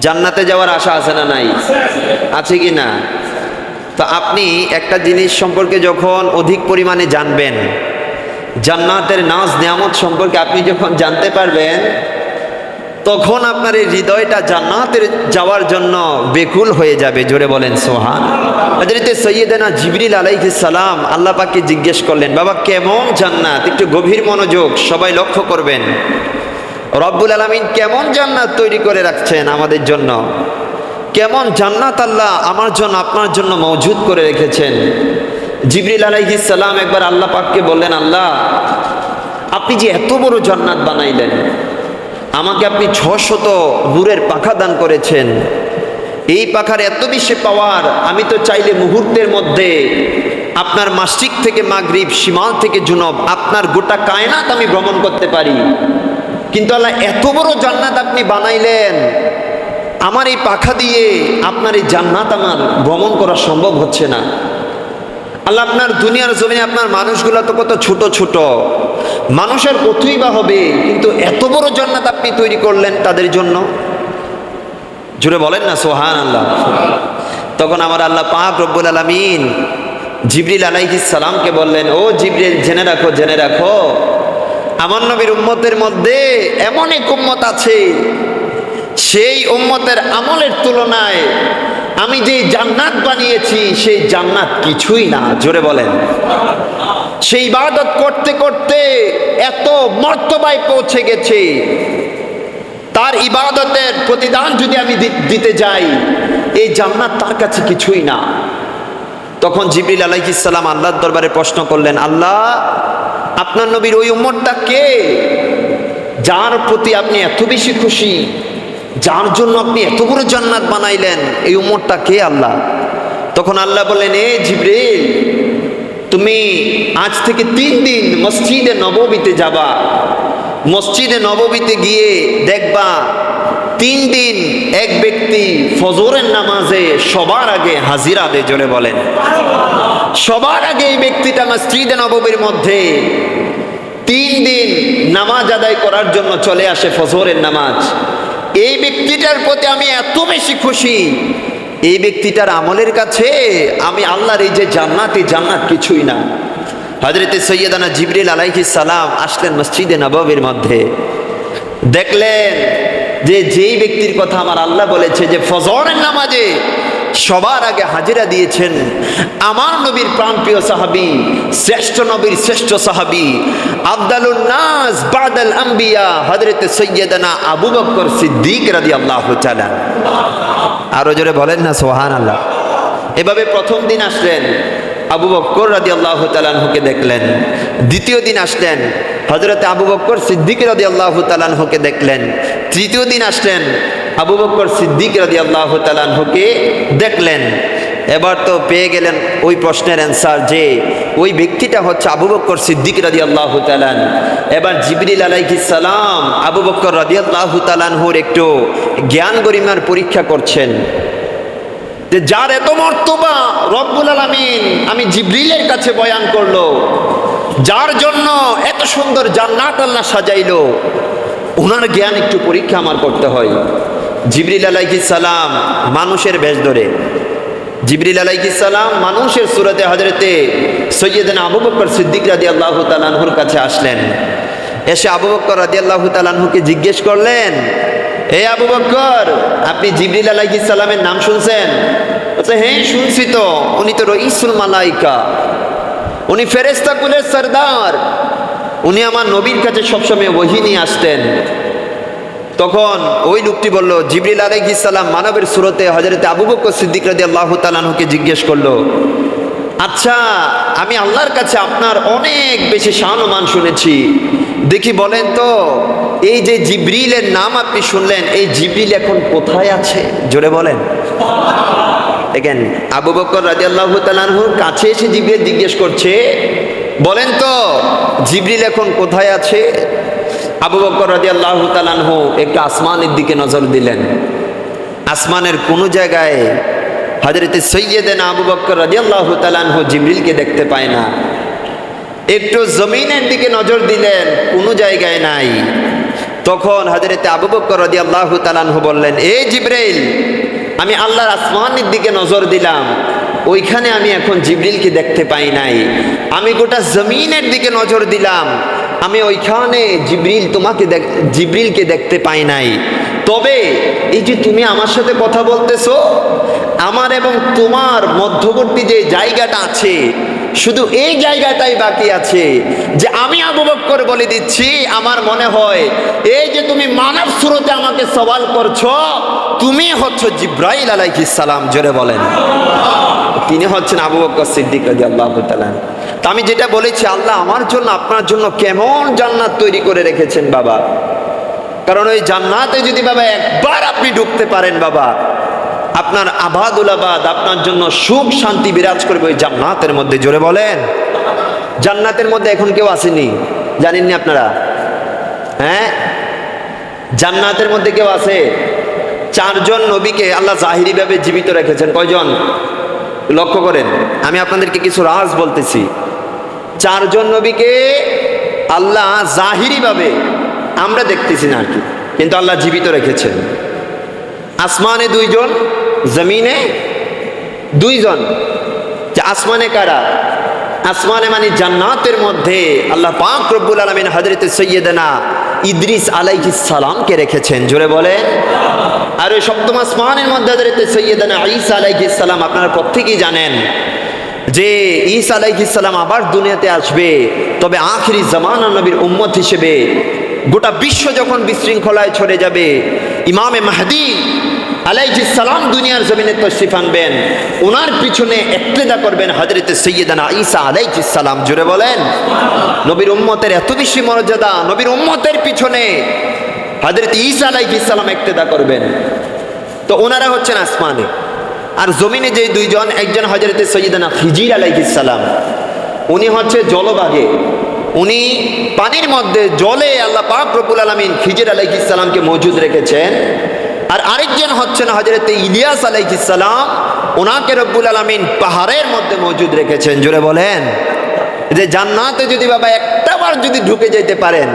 জান্নাতে যাওয়ার আশা আছে না নাই? আছে কি না? তো আপনি একটা জিনিস সম্পর্কে যখন অধিক পরিমাণে জানবেন, জান্নাতের নাজ নিয়ামত সম্পর্কে আপনি যখন জানতে পারবেন, তখন আপনার এই হৃদয়টা জান্নাতের যাওয়ার জন্য বেকুল হয়ে যাবে, জোরে বলেন সোহান। হজরতে সৈয়দেনা জিবরিল আলাইহিস সালাম আল্লাহ পাককে জিজ্ঞেস করলেন, বাবা, কেমন জান্নাত? একটু গভীর মনোযোগ সবাই লক্ষ্য করবেন। রব্বুল আলমিন কেমন জান্নাত তৈরি করে রাখছেন আমাদের জন্য? কেমন জান্নাত আল্লাহ আমার জন্য, আপনার জন্য মজুদ করে রেখেছেন? জিবরিল সালাম একবার আল্লাহ পাককে বললেন, আল্লাহ, আপনি যে এত বড় জান্নাত বানাইলেন, আমাকে আপনি ছশত নূরের পাখা দান করেছেন। এই পাখার এত বেশি পাওয়ার আমি তো চাইলে মুহূর্তের মধ্যে আপনার মাসিক থেকে মাগরিব সীমাল থেকে জুনব, আপনার গোটা কায়নাত আমি ভ্রমণ করতে পারি। কিন্তু আল্লাহ, এত বড় জান্নাত আপনি বানাইলেন। আমার এই পাখা দিয়ে আপনার এই জান্নাত আমার ভ্রমণ করা সম্ভব হচ্ছে না। আল্লাহ, আপনার দুনিয়ার জমিনে আপনার মানুষগুলো তো কত ছোট ছোট। মানুষের কতই বা হবে, কিন্তু এত বড় জান্নাত আপনি তৈরি করলেন তাদের জন্য। জুড়ে বলেন না সোহান আল্লাহ তখন আমার আল্লাহ পাক রব্বুল আলমিন জিবরিল আলাইহিস সালামকে বললেন, ও জিবরিল, জেনে রাখো জেনে রাখো আমার নবীর উম্মতের মধ্যে এমন এক উম্মত আছে, সেই উম্মতের আমলের তুলনায় আমি যে জান্নাত বানিয়েছি, সেই জান্নাত কিছুই না, জোরে বলেন। সেই ইবাদত করতে করতে এত মর্তবায় পৌঁছে গেছে। তার ইবাদতের প্রতিদান যদি আমি দিতে যাই, এই জান্নাত তার কাছে কিছুই না। তখন জিবরিল আলাইহিসসালাম আল্লাহর দরবারে প্রশ্ন করলেন, আল্লাহ আপনার নবীর ওই উম্মতটা কে? যার প্রতি আপনি এত বেশি খুশি, যার জন্য আপনি এত বড় জান্নাত বানাইলেন, এই উম্মতটা কে আল্লাহ? তখন আল্লাহ বললেন এ জিবরিল, তুমি আজ থেকে তিন দিন মসজিদে নববীতে যাবা। মসজিদে নববীতে গিয়ে দেখবা তিন দিন এক ব্যক্তি ফজরের নামাজে সবার আগে হাজিরা দে জোরে বলেন। সবার আগে এই ব্যক্তিটা মসজিদে নববীর মধ্যে তিন দিন নামাজ আদায় করার জন্য চলে আসে ফজরের নামাজ। এই ব্যক্তিটার প্রতি আমি এত বেশি খুশি। এই ব্যক্তিটার আমলের কাছে আমি আল্লাহর এই যে জান্নাত এই জান্নাত কিছুই না। হজরতে সৈয়দানা জিবরিল আলাইহিস সালাম আসলেন মসজিদে নববীর মধ্যে। দেখলেন যে যেই ব্যক্তির কথা আমার আল্লাহ বলেছে যে ফজরের নামাজে সবার আগে হাজিরা দিয়েছেন আমার নবীর প্রাণপ্রিয় সাহাবি, শ্রেষ্ঠ নবীর শ্রেষ্ঠ সাহাবি, আবদালুন নাস বাদাল আম্বিয়া হজরতে সৈয়দানা আবু বকর সিদ্দিক রাদিয়াল্লাহু তাআলা। আরও জোরে বলেন না সোহান আল্লাহ এভাবে প্রথম দিন আসলেন, আবু বক্কর রাদি আল্লাহ তালানহুকে দেখলেন। দ্বিতীয় দিন আসলেন হজরতে আবু বক্কর সিদ্দিক রাদি আল্লাহ তালানহুকে দেখলেন। তৃতীয় দিন আসলেন আবু বক্কর সিদ্দিক রাদি আল্লাহ তালানহুকে দেখলেন। এবার তো পেয়ে গেলেন ওই প্রশ্নের অ্যান্সার যে, ওই ব্যক্তিটা হচ্ছে আবু বক্কর সিদ্দিক রাদি আল্লাহ তালান এবার জিবরিল আলাইকি সালাম আবু বক্কর রাদি আল্লাহ তালানহুর একটু জ্ঞান গরিমার পরীক্ষা করছেন। যে যার এত মর্তবা রব্বুল আলামিন, আমি জিবরিলের কাছে বয়ান করল, যার জন্য এত সুন্দর জান্নাত আল্লাহ সাজাইলো, ওনার জ্ঞান একটু পরীক্ষা আমার করতে হয়। জিবরিল সালাম মানুষের বেশ ধরে। জিবরিল সালাম মানুষের সুরতে হজরতে সৈয়দিন আবু বকর সিদ্দিক রাদি আল্লাহ তালানহুর কাছে আসলেন। এসে আবু বকর রাদি আল্লাহ তালানহুকে জিজ্ঞেস করলেন, এ আবু বকর, আপনি জিবরিল সালামের নাম শুনছেন? বলছে হ্যাঁ শুনছি তো। উনি তো রইসুল মালাইকা। উনি ফেরেস্তা কুলের সর্দার। উনি আমার নবীর কাছে সবসময় ওহি নিয়ে আসতেন। তখন ওই লোকটি বলল, জিবরিল আলাইহিস সালাম মানবের সুরতে হজরতে আবু বকর সিদ্দিক রাদি আল্লাহ তালানহুকে জিজ্ঞেস করল আচ্ছা আমি আল্লাহর কাছে আপনার অনেক বেশি শাহনুমান শুনেছি। দেখি বলেন তো, এই যে জিবরিলের নাম আপনি শুনলেন, এই জিবরিল এখন কোথায় আছে? জোরে বলেন। দেখেন, আবু বকর রাজি আল্লাহ তালানহুর কাছে এসে জিবরিল জিজ্ঞেস করছে, বলেন তো, জিবরিল এখন কোথায় আছে? আবু বকর রাজি আল্লাহ তালানহু একটু আসমানের দিকে নজর দিলেন। আসমানের কোনো জায়গায় হজরতে সৈয়দেন আবু বক্কর রাজিয়াল্লাহু তালানহু জিবরিলকে দেখতে পায় না। একটু জমিনের দিকে নজর দিলেন, কোনো জায়গায় নাই। তখন হাজরতে আবু বকর রাদিয়াল্লাহু তাআলাহু বললেন এই জিব্রাইল আমি আল্লাহর আসমানের দিকে নজর দিলাম। ওইখানে আমি এখন জিবরিলকে দেখতে পাই নাই। আমি গোটা জমিনের দিকে নজর দিলাম। আমি ওইখানে জিব্রিল তোমাকে জিবরিলকে দেখতে পাই নাই। তবে এই যে তুমি আমার সাথে কথা বলতেছো, আমার এবং তোমার মধ্যবর্তী যে জায়গাটা আছে, শুধু এই জায়গাটাই বাকি আছে যে আমি আবু বক্কর বলে দিচ্ছি, আমার মনে হয় এই যে তুমি মানব স্রোতে আমাকে সওয়াল করছ, তুমি হচ্ছ জিব্রাইল আলাইহিস সালাম, জোরে বলেন। তিনি হচ্ছেন আবু বক্কর সিদ্দিক রাদিয়াল্লাহু তাআলা তা আমি যেটা বলেছি, আল্লাহ আমার জন্য, আপনার জন্য কেমন জান্নাত তৈরি করে রেখেছেন বাবা? কারণ ওই জান্নাতে যদি বাবা একবার আপনি ঢুকতে পারেন বাবা, আপনার আবাদুল আবাদ আপনার জন্য সুখ শান্তি বিরাজ করবে ওই জান্নাতের মধ্যে। জোরে বলেন। জান্নাতের মধ্যে এখন কেউ আসেনি? জানেননি আপনারা? হ্যাঁ? জান্নাতের মধ্যে কেউ আছে? চারজন নবীকে আল্লাহ জাহিরিভাবে জীবিত রেখেছেন। কয়জন? লক্ষ্য করেন, আমি আপনাদেরকে কিছু রাজ বলতেছি। চারজন নবীকে আল্লাহ জাহিরিভাবে আমরা দেখতেছি না আর কি, কিন্তু আল্লাহ জীবিত রেখেছেন। আসমানে দুইজন, জমিনে দুইজন। আসমানে কারা? আসমানে মানে জান্নাতের মধ্যে আল্লাহ পাক রব্বুল আলমিন হজরত সৈয়দনা ইদ্রিস আলাইহিস সালামকে রেখেছেন। জোরে বলে আর ওই সপ্তম আসমানের মধ্যে হজরত সৈয়দনা ঈসা আলাইহিস সালাম আপনারা প্রত্যেকেই জানেন যে ঈসা আলাইহিস সালাম আবার দুনিয়াতে আসবে, তবে আখিরি জামানা নবীর উম্মত হিসেবে গোটা বিশ্ব যখন বিশৃঙ্খলায় ছড়ে যাবে, ইমামে মাহদি আলাইহিস সালাম দুনিয়ার জমিনে তশরিফ আনবেন, ওনার পিছনে একটেদা করবেন হজরত সৈয়দানা ঈসা আলাইহিস সালাম। জুড়ে বলেন, নবীর উম্মতের এত বেশি মর্যাদা, নবীর উম্মতের পিছনে হজরত ঈসা আলাইহিস সালাম একটেদা করবেন। তো ওনারা হচ্ছেন আসমানে। আর জমিনে যে দুইজন, একজন হজরত সৈয়দানা খিজির আলাইহিস সালাম। উনি হচ্ছে জলবাগে। উনি পানির মধ্যে জলে আল্লাহ পাক রব্বুল আলমিন খিজির আলাইহিস সালামকে মজুদ রেখেছেন। আর আরেকজন হচ্ছেন হজরত ইলিয়াস আলাইহিস সালাম। ওনাকে রব্বুল আলমিন পাহাড়ের মধ্যে মজুদ রেখেছেন। জোরে বলেন। যে জান্নাতে যদি বাবা একটাবার যদি ঢুকে যেতে পারেন